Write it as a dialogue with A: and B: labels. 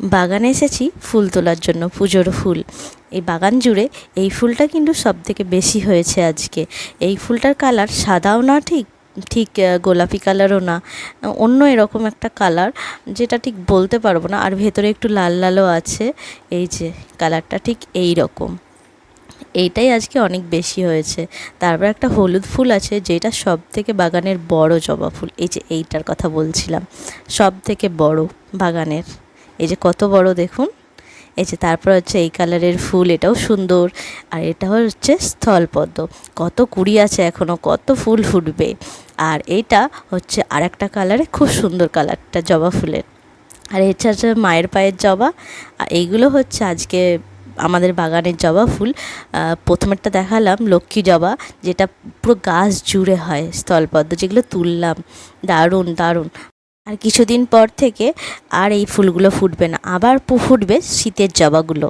A: বাগানে এসেছি ফুল তোলার জন্য, পুজোর ফুল। এই বাগান জুড়ে এই ফুলটা কিন্তু সব থেকে বেশি হয়েছে আজকে। এই ফুলটার কালার সাদাও না ঠিক ঠিক গোলাপি কালারও না। অন্য এরকম একটা কালার যেটা ঠিক বলতে পারব না, আর ভেতরে একটু লাল লালও আছে। এই যে কালারটা ঠিক এই রকম। এইটাই আজকে অনেক বেশি হয়েছে। তারপর একটা হলুদ ফুল আছে যেটা সব থেকে বাগানের বড় জবা ফুল। এই যে এইটার কথা বলছিলাম। সব থেকে বড় বাগানের। এই যে কত বড় দেখুন। এই যে তারপর হচ্ছে এই কালারের ফুল, এটাও সুন্দর। আর এটা হচ্ছে স্থলপদ্ম কত কুড়ি আছে এখনও কত ফুল ফুটবে। আর এইটা হচ্ছে আর একটা কালারে খুব সুন্দর কালারটা, জবা ফুলের। আর এটা হচ্ছে মায়ের পায়ের জবা। আর এইগুলো হচ্ছে আজকে আমাদের বাগানের জবা ফুল। প্রথমেরটা দেখালাম, লক্ষ্মী জবা, যেটা পুরো গাছ জুড়ে হয় স্থলপদ্ম যেগুলো তুললাম, দারুণ দারুণ। আর কিছুদিন পর থেকে আর এই ফুলগুলো ফুটবে না। আবার ফুটবে শীতের জবাগুলো।